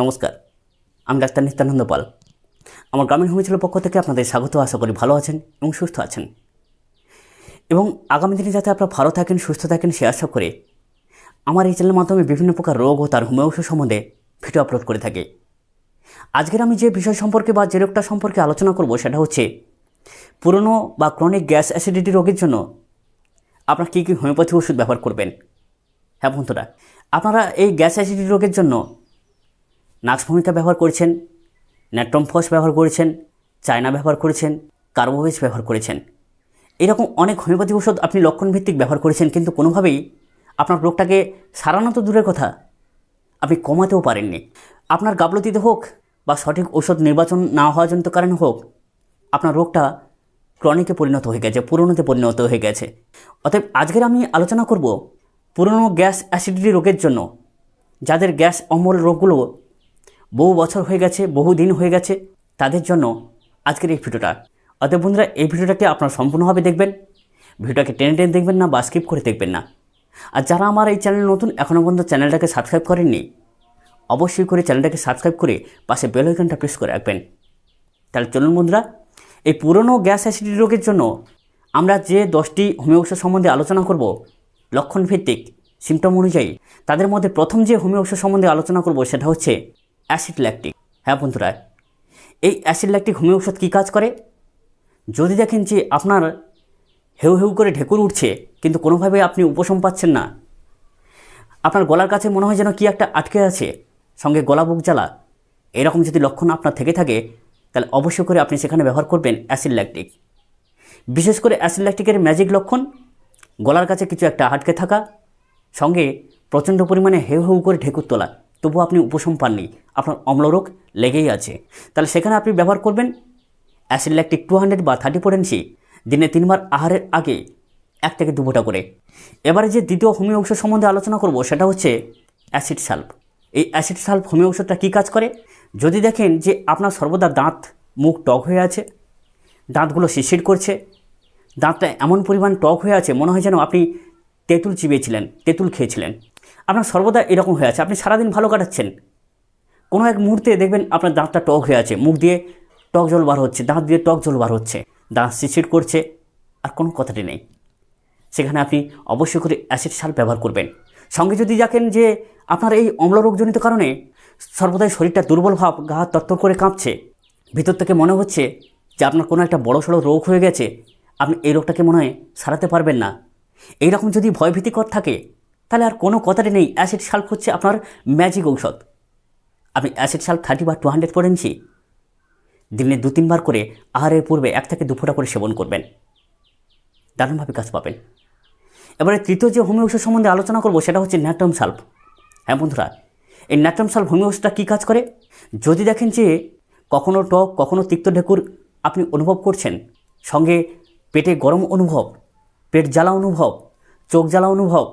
নমস্কার, আমি ডাক্তার নিত্যানন্দ পাল। আমার গ্রামীণ হোমিওপ্যাথির পক্ষ থেকে আপনাদের স্বাগত, আশা করি ভালো আছেন এবং সুস্থ আছেন। এবং আগামী দিনে যাতে আপনারা ভালো থাকেন, সুস্থ থাকেন, সে আশা করে আমার এই চ্যানেলের মাধ্যমে বিভিন্ন প্রকার রোগ ও তার হোমিও সম্বন্ধে ভিডিও আপলোড করে থাকি। আজকের আমি যে বিষয় সম্পর্কে বা যে রোগটা সম্পর্কে আলোচনা করব, সেটা হচ্ছে পুরনো বা ক্রনিক গ্যাস অ্যাসিডিটি রোগের জন্য আপনারা কী কী হোমিওপ্যাথি ওষুধ ব্যবহার করবেন? হ্যাঁ বন্ধুরা, আপনারা এই গ্যাস অ্যাসিডিটি রোগের জন্য নাক্স ভূমিকা ব্যবহার করেছেন ন্যাট্রমফস ব্যবহার করেছেন, চায়না ব্যবহার করেছেন কার্বোভেজ ব্যবহার করেছেন। এরকম অনেক হোমিওপ্যাথি ওষুধ আপনি লক্ষণভিত্তিক ব্যবহার করেছেন, কিন্তু কোনোভাবেই আপনার রোগটাকে সারানো তো দূরের কথা। আপনি কমাতেও পারেননি। আপনার গাফলতিতে হোক বা সঠিক ওষুধ নির্বাচন না হওয়ার জনিত কারণে হোক, আপনার রোগটা ক্রনিকে পরিণত হয়ে গেছে, পুরনোতে পরিণত হয়ে গেছে। অতএব আজকের আমি আলোচনা করব পুরনো গ্যাস অ্যাসিডিটি রোগের জন্য, যাদের গ্যাস অম্বল রোগগুলো বহু বছর হয়ে গেছে, বহু দিন হয়ে গেছে তাদের জন্য আজকের এই ভিডিওটা। অতএব বন্ধুরা, এই ভিডিওটাকে আপনারা সম্পূর্ণভাবে দেখবেন। ভিডিওটাকে টেনে টেনে দেখবেন না বা স্কিপ করে দেখবেন না। আর যারা আমার এই চ্যানেল নতুন এখনও পর্যন্ত চ্যানেলটাকে সাবস্ক্রাইব করেননি, অবশ্যই করে চ্যানেলটাকে সাবস্ক্রাইব করে পাশে বেল আইকনটা প্রেস করে রাখবেন। তাহলে চলুন বন্ধুরা, এই পুরনো গ্যাস অ্যাসিডিটি রোগের জন্য আমরা যে দশটি হোমিও ওষুধ সম্বন্ধে আলোচনা করব লক্ষণভিত্তিক সিমটম অনুযায়ী, তাদের মধ্যে প্রথম যে হোমিও ওষুধ সম্বন্ধে আলোচনা করব সেটা হচ্ছে অ্যাসিড ল্যাকটিক হ্যাঁ বন্ধুরা, এই অ্যাসিড ল্যাকটিক হোমিও ওষুধ কী কাজ করে? যদি দেখেন যে আপনার হেউ হেউ করে ঢেকুর উঠছে, কিন্তু কোনোভাবে আপনি উপশম পাচ্ছেন না, আপনার গলার কাছে মনে হয় যেন কি একটা আটকে আছে, সঙ্গে গলা বুক জ্বালা, এরকম যদি লক্ষণ আপনার থেকে থাকে, তাহলে অবশ্যই করে আপনি সেখানে ব্যবহার করবেন অ্যাসিড ল্যাকটিক বিশেষ করে অ্যাসিড ল্যাকটিকের ম্যাজিক লক্ষণ, গলার কাছে কিছু একটা আটকে থাকা, সঙ্গে প্রচণ্ড পরিমাণে হেউ হেউ করে ঢেকুর তোলা। তবুও আপনি উপশম পাননি। আপনার অম্লরোগ লেগেই আছে। তাহলে সেখানে আপনি ব্যবহার করবেন অ্যাসিড ল্যাকটিক টু হান্ড্রেড বা থার্টি পোটেন্সি দিনে তিনবার আহারের আগে এক থেকে দু করে। এবারে যে দ্বিতীয় হোমিও ঔষধ সম্বন্ধে আলোচনা করব, সেটা হচ্ছে অ্যাসিড সাল্ফ। এই অ্যাসিড সাল্ফ হোমিও ওষুধটা কী কাজ করে? যদি দেখেন যে আপনার সর্বদা দাঁত, মুখ টক হয়ে আছে, দাঁতগুলো শিরশির করছে, দাঁতটা এমন পরিমাণ টক হয়ে আছে, মনে হয় যেন আপনি তেঁতুল চিবিয়েছিলেন, তেঁতুল খেয়েছিলেন। আপনার সর্বদা এরকম হয়ে আছে। আপনি সারাদিন ভালো কাটাচ্ছেন। কোনো এক মুহূর্তে দেখবেন আপনার দাঁতটা টক হয়ে আছে। মুখ দিয়ে টক জল বার হচ্ছে, দাঁত দিয়ে টক জল বার হচ্ছে। দাঁত শিরশির করছে, আর কোনো কথাটি নেই। সেখানে আপনি অবশ্যই করে অ্যাসিড সার ব্যবহার করবেন। সঙ্গে যদি দেখেন যে আপনার এই অম্লরোগজনিত কারণে সর্বদাই শরীরটা দুর্বল ভাব, গা হাত তত্তর করে কাঁপছে, ভিতর থেকে মনে হচ্ছে যে আপনার কোনো একটা বড় সড়ো রোগ হয়ে গেছে, আপনি এই রোগটাকে মনে হয় সারাতে পারবেন না। এইরকম যদি ভয়ভীতিকর থাকে, তাহলে আর কোনো কথাটি নেই। অ্যাসিড সাল্ফ হচ্ছে আপনার ম্যাজিক ঔষধ। আপনি অ্যাসিড সাল্ফ থার্টি বা টু হান্ড্রেড পড়েনছি দিনে দু তিনবার করে আহারের পূর্বে এক থেকে দু ফোঁটা করে সেবন করবেন। দারুণভাবে কাজ পাবেন। এবারে তৃতীয় যে হোমিও ওষুধ সম্বন্ধে আলোচনা করব, সেটা হচ্ছে ন্যাট্রাম সাল্ফ। হ্যাঁ বন্ধুরা, এই ন্যাট্রাম সাল্ফ হোমিও ওষুধটা কী কাজ করে? যদি দেখেন যে কখনো টক, কখনো তিক্ত ঢেকুর আপনি অনুভব করছেন, সঙ্গে পেটে গরম অনুভব পেট জ্বালা অনুভব, চোখ জ্বালা অনুভব,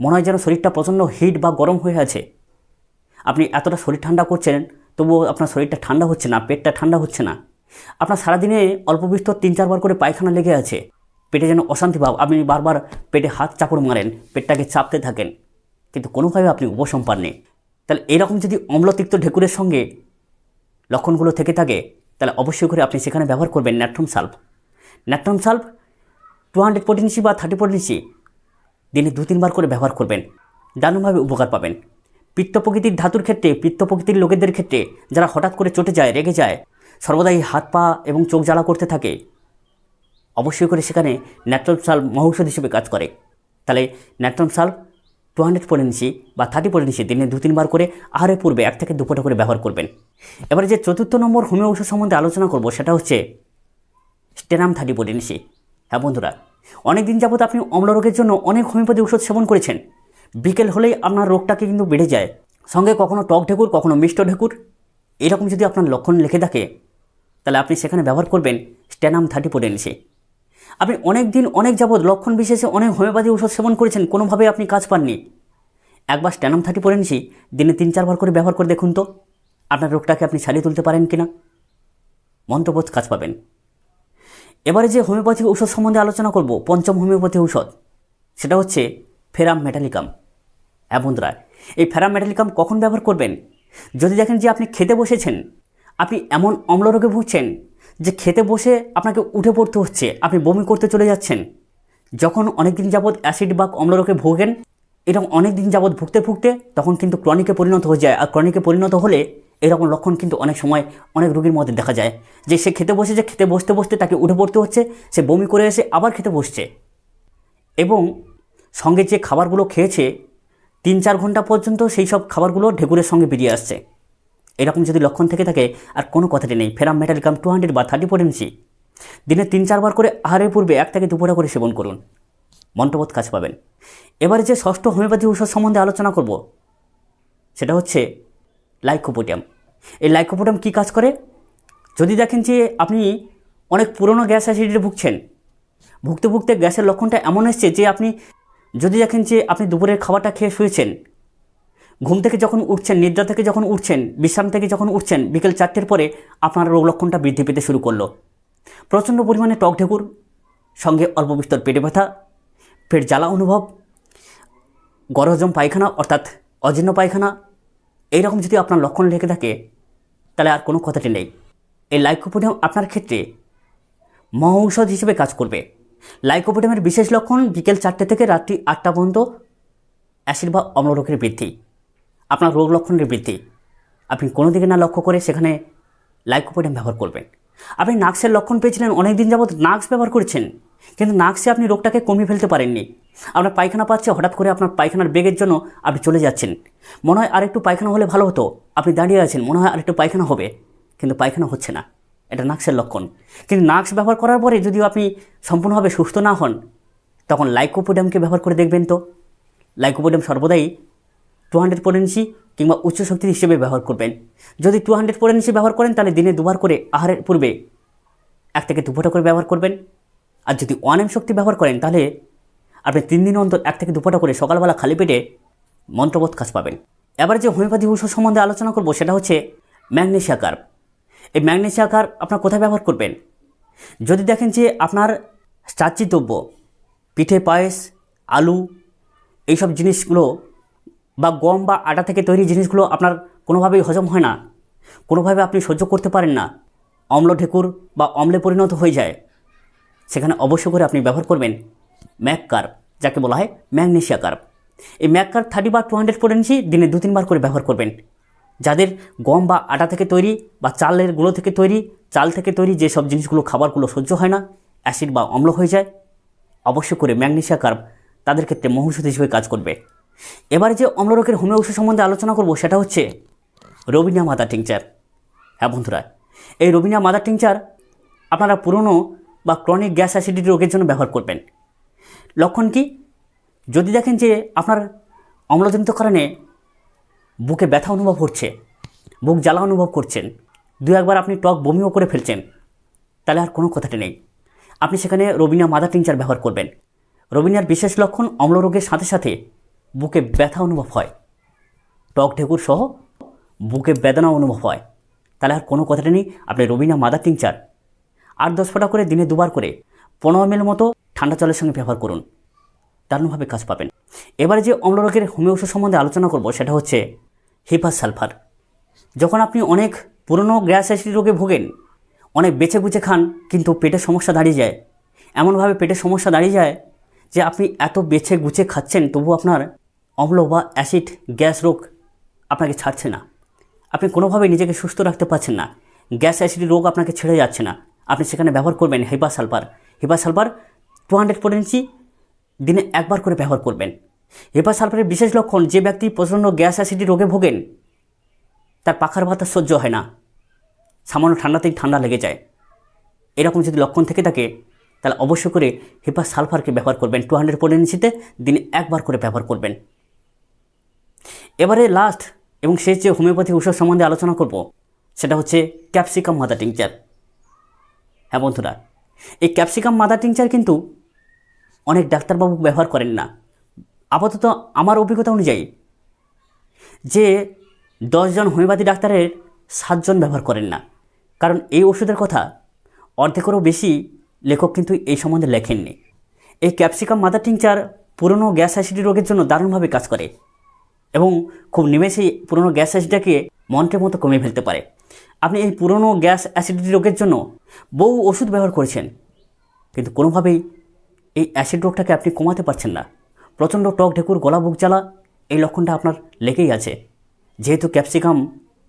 মনে হয় যেন শরীরটা প্রচণ্ড হিট বা গরম হয়ে আছে। আপনি এতটা শরীর ঠান্ডা করছেন, তবুও আপনার শরীরটা ঠান্ডা হচ্ছে না, পেটটা ঠান্ডা হচ্ছে না। আপনার সারাদিনে অল্প বিস্তর তিন চারবার করে পায়খানা লেগে আছে। পেটে যেন অশান্তি ভাব, আপনি বারবার পেটে হাত চাপড় মারেন, পেটটাকে চাপতে থাকেন। কিন্তু কোনোভাবে আপনি উপশম পাননি। তাহলে এরকম যদি অম্লতিক্ত ঢেকুরের সঙ্গে লক্ষণগুলো থেকে থাকে, তাহলে অবশ্যই করে আপনি সেখানে ব্যবহার করবেন natrum sulph natrum sulph two hundred potency বা থার্টি পটেন্সি দিনে দু, তিনবার করে ব্যবহার করবেন। দারুণভাবে উপকার পাবেন। পিত্ত প্রকৃতির ধাতুর ক্ষেত্রে, পিত্ত প্রকৃতির লোকেদের ক্ষেত্রে যারা হঠাৎ করে চটে যায়, রেগে যায়, সর্বদাই হাত, পা এবং চোখ জ্বালা করতে থাকে, অবশ্যই করে সেখানে ন্যাট্রম সাল মহৌষধ হিসেবে কাজ করে। তাহলে natrum sulph two hundred potency বা থার্টি পটেন্সি দিনে দু, তিনবার করে আহারের পূর্বে এক থেকে দুপোটা করে ব্যবহার করবেন। এবারে যে চতুর্থ নম্বর হোমিও ঔষধ সম্বন্ধে আলোচনা করব, সেটা হচ্ছে স্টেনাম থার্টি পটেন্সি হ্যাঁ বন্ধুরা অনেক দিন যাবত আপনি অম্লরোগের জন্য অনেক হোমিওপ্যাথি ওষুধ সেবন করেছেন। বিকেল হলেই আপনার রোগটাকে কিন্তু বেড়ে যায়। সঙ্গে কখনো টক ঢেকুর, কখনো মিষ্ট ঢেকুর। এরকম যদি আপনার লক্ষণ লিখে থাকে, তাহলে আপনি সেখানে ব্যবহার করবেন স্ট্যানাম থার্টি পোটেন্সি আপনি অনেক দিন অনেক যাবৎ লক্ষণ বিশেষে অনেক হোমিওপ্যাথি ওষুধ সেবন করেছেন কোনোভাবে আপনি কাজ পাননি। একবার স্ট্যানাম থার্টি পোটেন্সি দিনে তিন, চারবার করে ব্যবহার করে দেখুন তো, আপনার রোগটাকে আপনি সারিয়ে তুলতে পারেন কিনা? মন্ত্রবোধ কাজ পাবেন। এবারে যে হোমিওপ্যাথি ঔষধ সম্বন্ধে আলোচনা করব, পঞ্চম হোমিওপ্যাথি ঔষধ, সেটা হচ্ছে ফেরাম মেটালিকাম। হ্যাঁ বন্ধুরা, এই ফেরাম মেটালিকাম কখন ব্যবহার করবেন? যদি দেখেন যে আপনি খেতে বসেছেন, আপনি এমন অম্ল রোগে ভুগছেন যে খেতে বসে আপনাকে উঠে পড়তে হচ্ছে, আপনি বমি করতে চলে যাচ্ছেন, যখন অনেক দিন যাবৎ অ্যাসিড বা অম্লরোগে ভোগেন এরকম অনেক দিন যাবৎ ভুগতে ভুগতে তখন কিন্তু ক্রনিকে পরিণত হয়ে যায়। আর ক্রনিকে পরিণত হলে এরকম লক্ষণ কিন্তু অনেক সময় অনেক রোগীর মধ্যে দেখা যায়। যে সে খেতে বসেছে খেতে বসতে বসতে তাকে উঠে পড়তে হচ্ছে, সে বমি করে এসে আবার খেতে বসছে। এবং সঙ্গে যে খাবারগুলো খেয়েছে, তিন চার ঘণ্টা পর্যন্ত সেই সব খাবারগুলো ঢেকুরের সঙ্গে বেরিয়ে আসছে। এরকম যদি লক্ষণ থেকে থাকে, আর কোনো কথাটি নেই। ফেরাম মেটালিকাম টু হান্ড্রেড বা থার্টি পোটেন্সি। দিনে তিন চারবার করে আহারের পূর্বে এক থেকে দুপুরা করে সেবন করুন। মন্ত্রবোধ কাজ পাবেন। এবারে যে ষষ্ঠ হোমিওপ্যাথি ঔষধ সম্বন্ধে আলোচনা করব, সেটা হচ্ছে লাইকোপোডিয়াম। এই লাইকোপোডিয়াম কী কাজ করে? যদি দেখেন যে আপনি অনেক পুরনো গ্যাস অ্যাসিডিটি ভুগছেন, ভুগতে ভুগতে গ্যাসের লক্ষণটা এমন এসছে যে আপনি, যদি দেখেন যে আপনি দুপুরের খাবারটা খেয়ে শুয়েছেন, ঘুম থেকে যখন উঠছেন, নিদ্রা থেকে যখন উঠছেন, বিশ্রাম থেকে যখন উঠছেন, বিকেল চারটের পরে আপনার রোগ লক্ষণটা বৃদ্ধি পেতে শুরু করল। প্রচণ্ড পরিমাণে টক ঢেকুর, সঙ্গে অল্প বিস্তর পেটে ব্যথা, পেট জ্বালা অনুভব, গরহজম পায়খানা অর্থাৎ অজীর্ণ পায়খানা এইরকম যদি আপনার লক্ষণ লেগে থাকে, তাহলে আর কোনো কথাটি নেই। এই লাইকোপোডিয়াম আপনার ক্ষেত্রে মহা ঔষধ হিসেবে কাজ করবে। লাইকোপোডিয়ামের বিশেষ লক্ষণ বিকেল চারটে থেকে রাত্রি আটটা পর্যন্ত অ্যাসিড বা অম্লরোগের বৃদ্ধি, আপনার রোগ লক্ষণের বৃদ্ধি। আপনি কোনো দিকে না লক্ষ্য করে সেখানে লাইকোপোডিয়াম ব্যবহার করবেন। আপনি নাক্সের লক্ষণ পেয়েছিলেন, অনেক দিন যাবৎ নাক্স ব্যবহার করেছেন। কিন্তু নাক্সে আপনি রোগটাকে কমিয়ে ফেলতে পারেননি। আপনার পায়খানা পাচ্ছে, হঠাৎ করে আপনার পায়খানার বেগের জন্য আপনি চলে যাচ্ছেন। মনে হয় আরেকটু পায়খানা হলে ভালো হতো। আপনি দাঁড়িয়ে আছেন, মনে হয় আরেকটু পায়খানা হবে। কিন্তু পায়খানা হচ্ছে না। এটা নাক্সের লক্ষণ। কিন্তু নাক্স ব্যবহার করার পরে যদি আপনি সম্পূর্ণভাবে সুস্থ না হন, তখন লাইকোপোডিয়ামকে ব্যবহার করে দেখবেন তো। লাইকোপোডিয়াম সর্বদাই টু হান্ড্রেড পোটেন্সি কিংবা উচ্চ শক্তির হিসেবে ব্যবহার করবেন। যদি টু হান্ড্রেড পোটেন্সি ব্যবহার করেন, তাহলে দিনে দুবার করে আহারের পূর্বে এক থেকে দু ফোঁটা করে ব্যবহার করবেন। আর যদি ওয়ান এম শক্তি ব্যবহার করেন, তাহলে আপনি তিন দিন অন্তর এক থেকে দু ফোঁটা করে সকালবেলা খালি পেটে মন্ত্রবোধ কাজ পাবেন। এবার যে হোমিওপ্যাথি ঔষধ সম্বন্ধে আলোচনা করব, সেটা হচ্ছে ম্যাগনেশিয়া কার্ব। এই ম্যাগনেশিয়া কার্ব আপনার কোথায় ব্যবহার করবেন? যদি দেখেন যে আপনার চাচ্ছি দ্রব্য, পিঠে পায়েস, আলু, এইসব জিনিসগুলো বা গম বা আটা থেকে তৈরি জিনিসগুলো আপনার কোনোভাবেই হজম হয় না। কোনোভাবে আপনি সহ্য করতে পারেন না। অম্ল ঢেকুর বা অম্লে পরিণত হয়ে যায়। সেখানে অবশ্য করে আপনি ব্যবহার করবেন ম্যাক কার্ব যাকে বলা হয় ম্যাগনেশিয়া কার্ব এই ম্যাক কার্ব থার্টি বা টু হান্ড্রেড পোটেন্সি দিনে দু তিনবার করে ব্যবহার করবেন। যাদের গম বা আটা থেকে তৈরি বা চালের গুঁড়ো থেকে তৈরি, চাল থেকে তৈরি যেসব জিনিসগুলো খাবারগুলো সহ্য হয় না, অ্যাসিড বা অম্ল হয়ে যায়, অবশ্য করে ম্যাগনেশিয়া কার্ব তাদের ক্ষেত্রে মহৌষধ হিসেবে কাজ করবে। এবারে যে অম্লরোগের হোমিও ঔষধ সম্বন্ধে আলোচনা করব, সেটা হচ্ছে রবিনা মাদার টিংচার। হ্যাঁ বন্ধুরা, এই রবিনা মাদার টিংচার আপনারা পুরনো বা ক্রনিক গ্যাস অ্যাসিডিটি রোগের জন্য ব্যবহার করবেন। লক্ষণ কি? যদি দেখেন যে আপনার অম্লজনিত কারণে বুকে ব্যথা অনুভব হচ্ছে, বুক জ্বালা অনুভব করছেন, দু একবার আপনি টক বমিও করে ফেলছেন, তাহলে আর কোনো কথাটি নেই। আপনি সেখানে রবিনা মাদার টিংচার ব্যবহার করবেন। রবিনার বিশেষ লক্ষণ অম্লরোগের সাথে সাথে বুকে ব্যথা অনুভব হয়। টক ঢেকুর সহ বুকে বেদনা অনুভব হয়। তাহলে আর কোনো কথাটা নেই। আপনি রবিনা মাদার টিংচার আট দশ ফোঁটা করে দিনে দুবার করে পনেরো এম মতো ঠান্ডা জলের সঙ্গে ব্যবহার করুন। দারুণভাবে কাজ পাবেন। এবারে যে অম্লরোগের হোমিও ওষুধ সম্বন্ধে আলোচনা করব, সেটা হচ্ছে হিপাস সালফার যখন আপনি অনেক পুরনো গ্যাস অ্যাসিড রোগে ভোগেন, অনেক বেছে গুছে খান, কিন্তু পেটের সমস্যা দাঁড়িয়ে যায়। এমনভাবে পেটের সমস্যা দাঁড়িয়ে যায় যে আপনি এত বেছে গুছে খাচ্ছেন, তবু আপনার অম্ল বা অ্যাসিড গ্যাস রোগ আপনাকে ছাড়ছে না। আপনি কোনোভাবে নিজেকে সুস্থ রাখতে পারছেন না। গ্যাস অ্যাসিড রোগ আপনাকে ছেড়ে যাচ্ছে না। আপনি সেখানে ব্যবহার করবেন hepar sulphur. Hepar sulphur two hundred potency দিনে একবার করে ব্যবহার করবেন। হেপা সালফারের বিশেষ লক্ষণ, যে ব্যক্তি প্রচণ্ড গ্যাস অ্যাসিডি রোগে ভোগেন, তার পাখার ভাতা সহ্য হয় না। সামান্য ঠান্ডাতেই ঠান্ডা লেগে যায়। এরকম যদি লক্ষণ থেকে থাকে, তাহলে অবশ্য করে হেপা সালফারকে ব্যবহার করবেন। টু হান্ড্রেড পোটেন্সিতে দিনে একবার করে ব্যবহার করবেন। এবারে লাস্ট এবং শেষ যে হোমিওপ্যাথি ঔষধ সম্বন্ধে আলোচনা করব, সেটা হচ্ছে ক্যাপসিকাম মাদার টিংচার। হ্যাঁ বন্ধুরা, এই ক্যাপসিকাম মাদার টিংচার কিন্তু অনেক ডাক্তারবাবু ব্যবহার করেন না। আপাতত আমার অভিজ্ঞতা অনুযায়ী যে দশজন হোমিওপ্যাথি ডাক্তারের সাতজন ব্যবহার করেন না। কারণ এই ওষুধের কথা অর্ধেকেরও বেশি লেখক কিন্তু এই সম্বন্ধে লেখেননি। এই ক্যাপসিকাম মাদার টিংচার পুরনো গ্যাস অ্যাসিডি রোগের জন্য দারুণভাবে কাজ করে। এবং খুব নিমেষেই পুরনো গ্যাস অ্যাসিডটাকে মন্ত্রের মতো কমিয়ে ফেলতে পারে। আপনি এই পুরনো গ্যাস অ্যাসিডিটি রোগের জন্য বহু ওষুধ ব্যবহার করেছেন, কিন্তু কোনোভাবেই এই অ্যাসিড রোগটাকে আপনি কমাতে পারছেন না। প্রচণ্ড টক ঢেকুর, গলা বুক জ্বালা, এই লক্ষণটা আপনার লেগেই আছে। যেহেতু ক্যাপসিকাম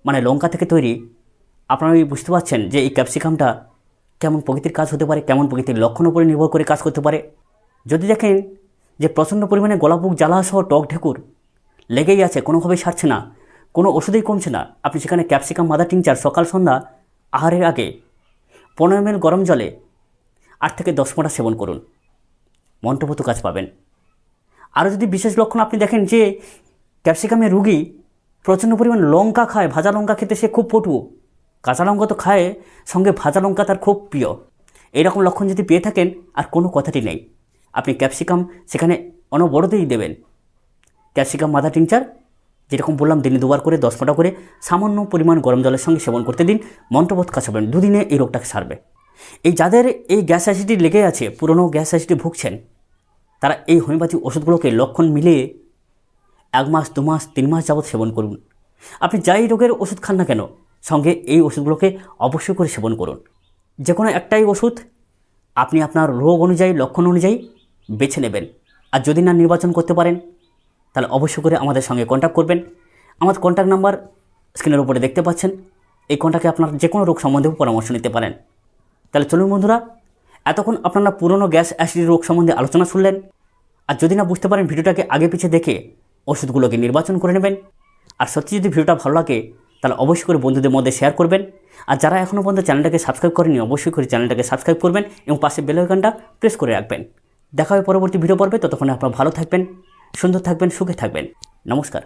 মানে লঙ্কা থেকে তৈরি আপনারা ওই বুঝতে পারছেন যে এই ক্যাপসিকামটা কেমন প্রকৃতির কাজ হতে পারে, কেমন প্রকৃতির লক্ষণ উপরে নির্ভর করে কাজ করতে পারে। যদি দেখেন যে প্রচণ্ড পরিমাণে গলা বুক জ্বালা সহ টক ঢেকুর লেগেই আছে, কোনোভাবেই সারছে না। কোনো ওষুধেই কমছে না। আপনি সেখানে ক্যাপসিকাম, মাদার টিংচার সকাল, সন্ধ্যা, আহারের আগে পনেরো এমএল গরম জলে আট থেকে দশ ফোঁটা সেবন করুন। মন্ত্রপত কাজ পাবেন। আরও যদি বিশেষ লক্ষণ আপনি দেখেন যে ক্যাপসিকামের রুগী প্রচণ্ড পরিমাণ লঙ্কা খায়, ভাজা লঙ্কা খেতে সে খুব পটু, কাঁচা লঙ্কা তো খায়, সঙ্গে ভাজা লঙ্কা তার খুব প্রিয়। এইরকম লক্ষণ যদি পেয়ে থাকেন, আর কোনো কথাটি নেই। আপনি ক্যাপসিকাম সেখানে অনবরতেই দেবেন। ক্যাপসিকাম মাথা টিংচার যেরকম বললাম দিনে দুবার করে, দশ ফোঁটা করে, সামান্য পরিমাণ গরম জলের সঙ্গে সেবন করতে দিন, মন্ত্রবোধ কাছাবেন দুদিনে এই রোগটাকে সারবে। এই যাদের এই গ্যাস অ্যাসিডি লেগে আছে, পুরনো গ্যাস অ্যাসিডি ভুগছেন, তারা এই হোমিওপ্যাথি ওষুধগুলোকে লক্ষণ মিলিয়ে এক মাস, দু মাস, তিন মাস যাবৎ সেবন করুন। আপনি যাই রোগের ওষুধ খান না কেন, সঙ্গে এই ওষুধগুলোকে অবশ্যই করে সেবন করুন। যে কোনো একটাই ওষুধ আপনি আপনার রোগ অনুযায়ী, লক্ষণ অনুযায়ী বেছে নেবেন। আর যদি না নির্বাচন করতে পারেন তাহলে অবশ্যই করে আমাদের সঙ্গে কন্ট্যাক্ট করবেন। আমার কন্ট্যাক্ট নাম্বার স্ক্রিনের উপরে দেখতে পাচ্ছেন। এই কন্ট্যাক্টে আপনার যে কোনো রোগ সম্বন্ধেও পরামর্শ নিতে পারেন। তাহলে চলুন বন্ধুরা, এতক্ষণ আপনারা পুরনো গ্যাস অ্যাসিড রোগ সম্বন্ধে আলোচনা শুনলেন। আর যদি না বুঝতে পারেন ভিডিওটাকে আগে পিছিয়ে দেখে ওষুধগুলোকে নির্বাচন করে নেবেন। আর সত্যি যদি ভিডিওটা ভালো লাগে, তাহলে অবশ্যই করে বন্ধুদের মধ্যে শেয়ার করবেন। আর যারা এখনও পর্যন্ত চ্যানেলটাকে সাবস্ক্রাইব করেনি অবশ্যই করে চ্যানেলটাকে সাবস্ক্রাইব করবেন এবং পাশে বেল আইকনটা প্রেস করে রাখবেন। দেখা হবে পরবর্তী ভিডিও পর্বে, ততক্ষণে আপনারা ভালো থাকবেন। সুন্দর থাকবেন সুখে থাকবেন। নমস্কার।